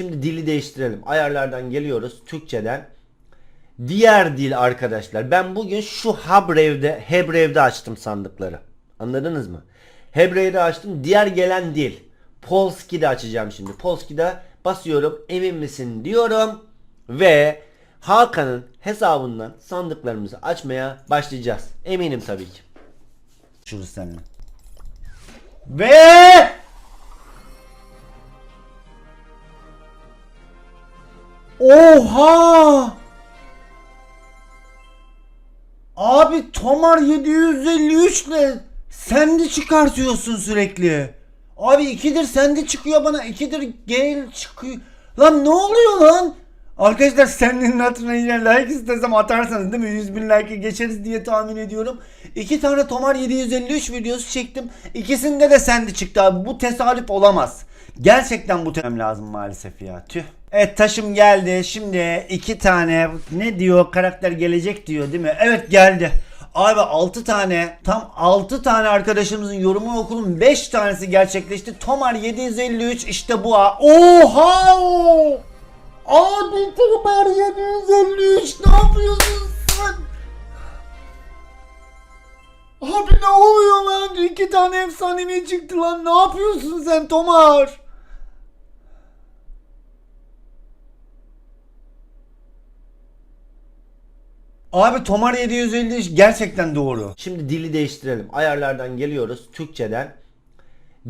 Şimdi dili değiştirelim. Ayarlardan geliyoruz. Türkçeden. Diğer dil arkadaşlar. Ben bugün şu Habrev'de, Hebrev'de açtım sandıkları. Anladınız mı? Hebrev'de açtım. Diğer gelen dil. Polski'de açacağım şimdi. Polski'de basıyorum. Emin misin diyorum. Ve Hakan'ın hesabından sandıklarımızı açmaya başlayacağız. Eminim tabii ki. Şurası seninle. Ve Oha! Abi Tomar 753 ile sen de çıkartıyorsun sürekli. Abi ikidir sende çıkıyor bana ikidir gel çıkıyor. Lan ne oluyor lan? Arkadaşlar senin hatırına yine like istesem atarsanız değil mi? 100 bin like'ı geçeriz diye tahmin ediyorum. İki tane Tomar 753 videosu çektim. İkisinde de sende çıktı abi. Bu tesadüf olamaz. Gerçekten bu temem lazım maalesef ya. Tüh. Evet taşım geldi. Şimdi iki tane ne diyor karakter gelecek diyor değil mi? Evet geldi. Abi 6 tane tam 6 tane arkadaşımızın yorumunu okudum. 5 tanesi gerçekleşti. Tomar 753 işte bu ha. Oha! Abi Tomar 753 ne yapıyorsun sen? Abi ne oluyor lan? İki tane efsanevi çıktı lan. Ne yapıyorsun sen Tomar? Abi Tomar 753 gerçekten doğru. Şimdi dili değiştirelim. Ayarlardan geliyoruz. Türkçeden.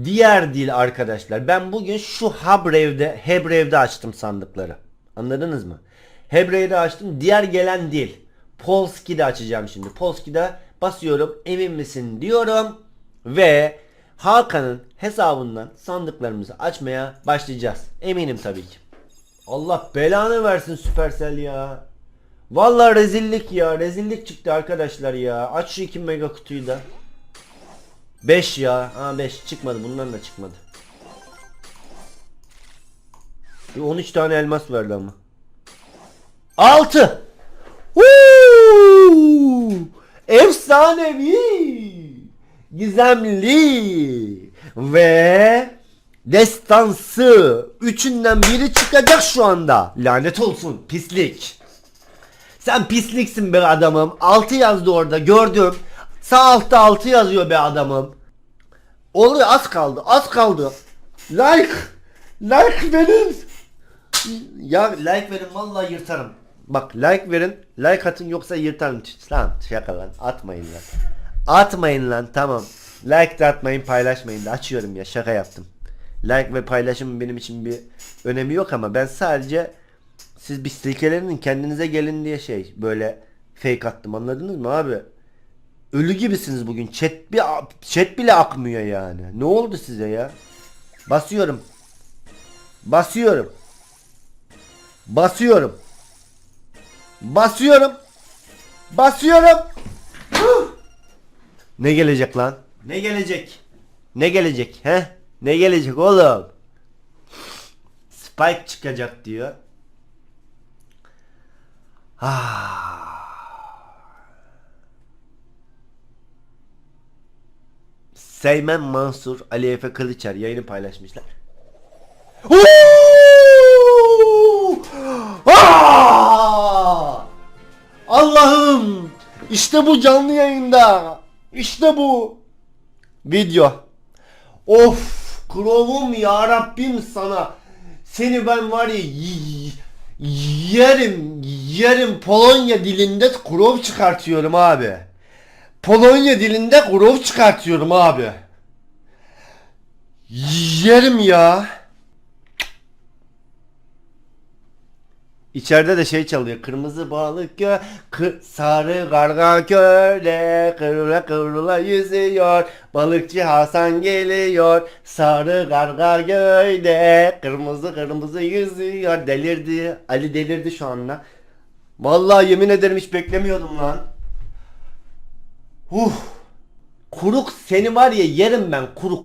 Diğer dil arkadaşlar. Ben bugün şu Habrev'de, Hebrev'de açtım sandıkları. Anladınız mı? Hebrev'de açtım. Diğer gelen dil. Polski'de açacağım şimdi. Polski'de basıyorum. Emin misin diyorum. Ve Hakan'ın hesabından sandıklarımızı açmaya başlayacağız. Eminim tabii ki. Allah belanı versin Supercell ya. Vallahi rezillik ya. Rezillik çıktı arkadaşlar ya. Aç şu 2 mega kutuyu da. 5 ya. Ha 5 çıkmadı. Bundan da çıkmadı. Bir 13 tane elmas verdi ama. 6. Efsanevi. Gizemli. Ve destansı. Üçünden biri çıkacak şu anda. Lanet olsun. Pislik. Sen pisliksin be adamım. 6 yazdı orada gördüm. Sağ altta 6 yazıyor be adamım. Oluyor az kaldı az kaldı. Like. Like verin. Ya like verin vallahi yırtarım. Bak like verin. Like atın yoksa yırtarım. Lan şaka lan atmayın lan. Atmayın lan tamam. Like de atmayın paylaşmayın da açıyorum ya şaka yaptım. Like ve paylaşım benim için bir önemi yok ama ben sadece siz bir silkelerin kendinize gelin diye şey böyle fake attım anladınız mı abi? Ölü gibisiniz bugün. Chat bir chat bile akmıyor yani. Ne oldu size ya? Basıyorum. Basıyorum. Basıyorum. Basıyorum. Basıyorum. Ne gelecek lan? Ne gelecek? Ne gelecek he? Ne gelecek oğlum? Spike çıkacak diyor. Seymen Mansur, Ali Efe Kılıçer yayını paylaşmışlar. Oo! Allah'ım! İşte bu canlı yayında. İşte bu. Video. Of! Krovum ya Rabbim sana. Seni ben var ya yerim yerim Polonya dilinde kurov çıkartıyorum abi. Polonya dilinde kurov çıkartıyorum abi. Yerim ya. İçeride de şey çalıyor. Kırmızı balık gö kı- sarı karga köle kıvrıla kıvrıla yüzüyor. Balıkçı Hasan geliyor. Sarı karga gölde kırmızı kırmızı yüzüyor. Delirdi. Ali delirdi şu anda. Vallahi yemin ederim hiç beklemiyordum lan. Huh. Kuruk seni var ya yerim ben kuruk.